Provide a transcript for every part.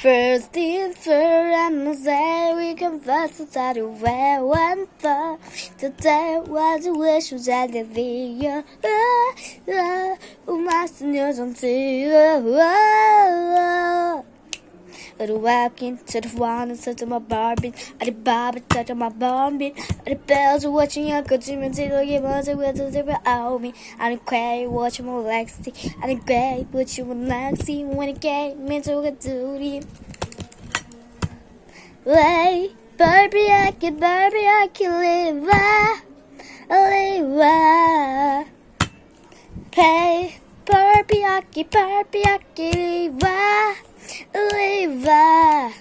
First things first, I'm say we confess that we one far. Today was a wish was at the video. Oh, oh, oh, my seniors on see. Oh, oh, oh. But walking to the one to my barbie. At the barbie, touching my barbie. At the bells are watching your dream and a bunch of with the different out me. I don't cry, watching my Lexi. I don't cry, but you not see when it came into a duty. Way, Barbie, I can, Barbie, I can live, ah, live, ah. Hey, Barbie, I can, Barbie, I can live, ah, Oliver.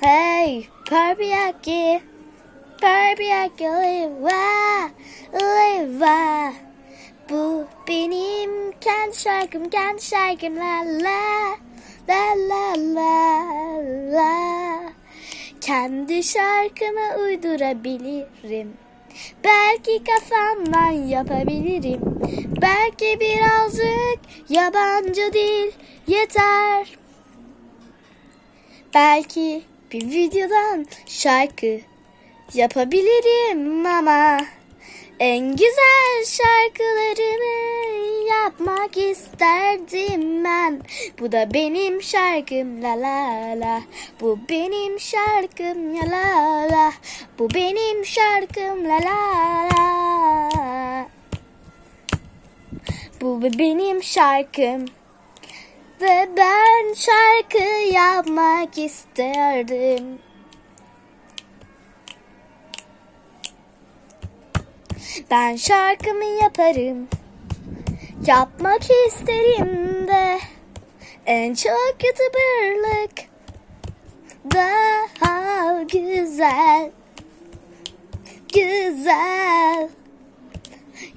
Hey, Barbieaki. Barbieaki Oliver. Oliver. Bu benim kendi şarkım, kendi şarkım la la. La la la la. Kendi şarkımı uydurabilirim. Belki kafamdan yapabilirim. Belki birazcık yabancı dil yeter. Belki bir videodan şarkı yapabilirim ama en güzel şarkılarımı yapmak isterdim ben. Bu da benim şarkım la la la. Bu benim şarkım la la la. Bu benim şarkım la la la. Bu benim şarkım. Ve ben şarkı yapmak isterdim. Ben şarkımı yaparım. Yapmak isterim de en çok youtuberlık daha güzel. Güzel.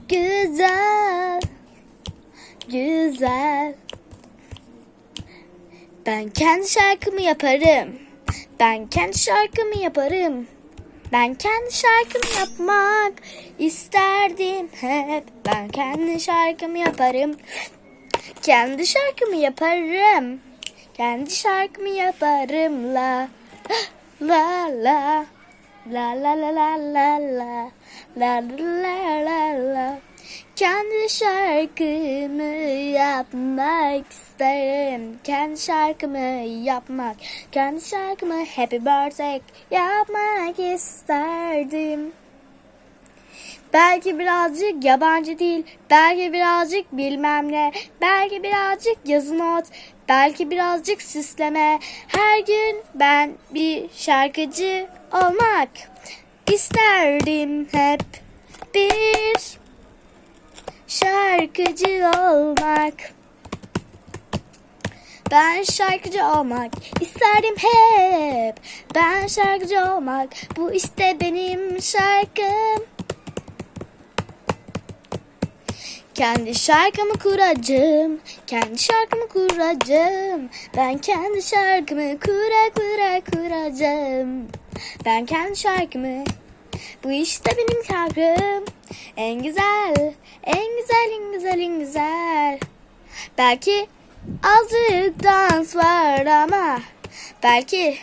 Güzel. Güzel. Ben kendi şarkımı yaparım. Ben kendi şarkımı yaparım. Ben kendi şarkımı yapmak isterdim hep. Ben kendi şarkımı yaparım. Kendi şarkımı yaparım. Kendi şarkımı yaparım la la la la la la la la la la la la la kendi şarkımı yapmak isterim. Kendi şarkımı yapmak, kendi şarkımı Happy Birthday yapmak isterdim. Belki birazcık yabancı dil, belki birazcık bilmem ne, belki birazcık yazı not, belki birazcık süsleme. Her gün ben bir şarkıcı olmak isterdim hep bir şarkıcı olmak. Ben şarkıcı olmak isterdim hep. Ben şarkıcı olmak bu işte benim şarkım. Kendi şarkımı kuracağım. Kendi şarkımı kuracağım. Ben kendi şarkımı kura kura kuracağım. Ben kendi şarkımı bu işte benim şarkım. En güzel, en güzel, en güzel, en güzel. Belki azıcık dans var ama belki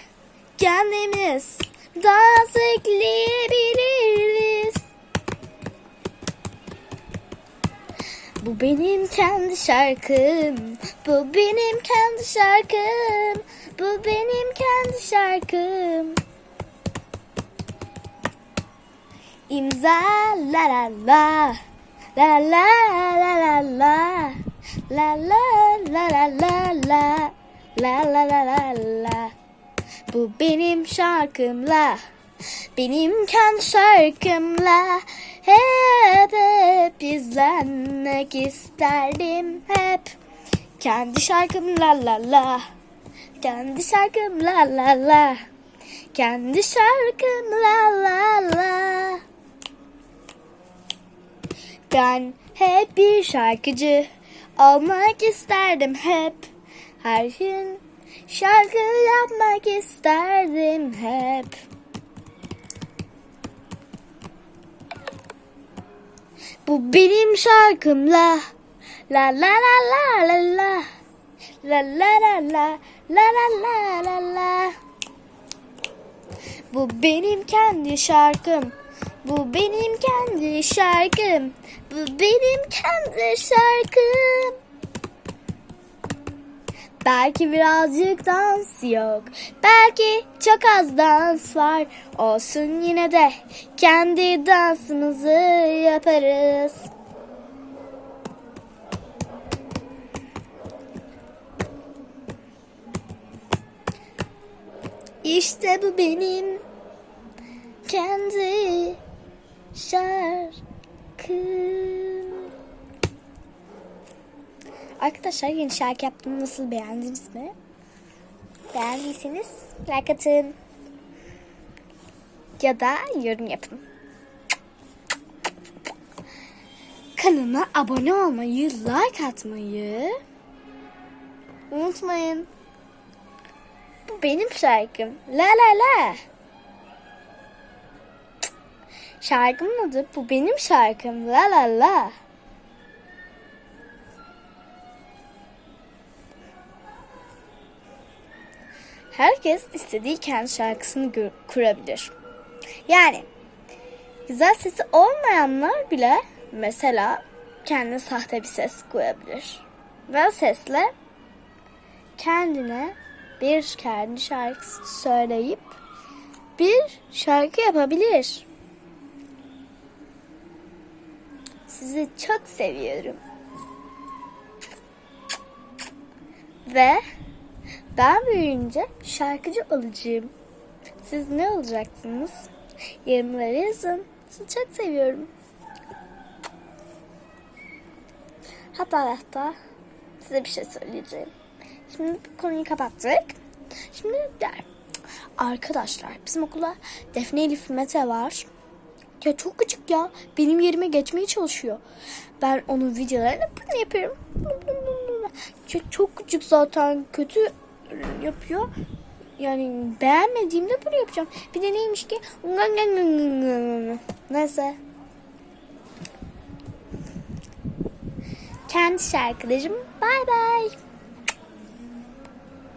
kendimiz dans ekleyebiliriz. Bu benim kendi şarkım. Bu benim kendi şarkım. Bu benim kendi şarkım. İmza la la la la la la la la la la la la la la la la la la la Bu benim şarkımla benim kendi şarkımla hep hep izlenmek isterdim hep kendi şarkım la la la kendi şarkım la la la kendi şarkım la la la ben hep bir şarkıcı olmak isterdim hep. Her gün şarkı yapmak isterdim hep. Bu benim şarkım la la la la la la la la la la la La la la la la. Bu benim kendi şarkım. Bu benim kendi şarkım. Bu benim kendi şarkım. Belki birazcık dans yok. Belki çok az dans var. Olsun yine de kendi dansımızı yaparız. İşte bu benim kendi şarkım. Arkadaşlar yeni şarkı yaptım. Nasıl beğendiniz mi? Beğendiyseniz like atın. Ya da yorum yapın. Kanalıma abone olmayı, like atmayı unutmayın. Bu benim şarkım. La la la. Şarkımın adı bu benim şarkım. La la la. Herkes istediği kendi şarkısını kurabilir. Yani güzel sesi olmayanlar bile mesela kendine sahte bir ses koyabilir. Ve sesle kendine bir kendi şarkısı söyleyip bir şarkı yapabilir. Sizi çok seviyorum. Ve ben büyüyünce şarkıcı olacağım. Siz ne olacaksınız? Yorumlara yazın. Sizi çok seviyorum. Hatta hatta size bir şey söyleyeceğim. Şimdi konuyu kapattık. Şimdi der. Arkadaşlar bizim okulda Defne Elif Mete var. Ya çok küçük ya. Benim yerime geçmeye çalışıyor. Ben onun videolarını bunu yapıyorum. Çok, küçük zaten kötü yapıyor. Yani beğenmediğimde bunu yapacağım. Bir de neymiş ki? Neyse. Kendi şarkılarım. Bay bay.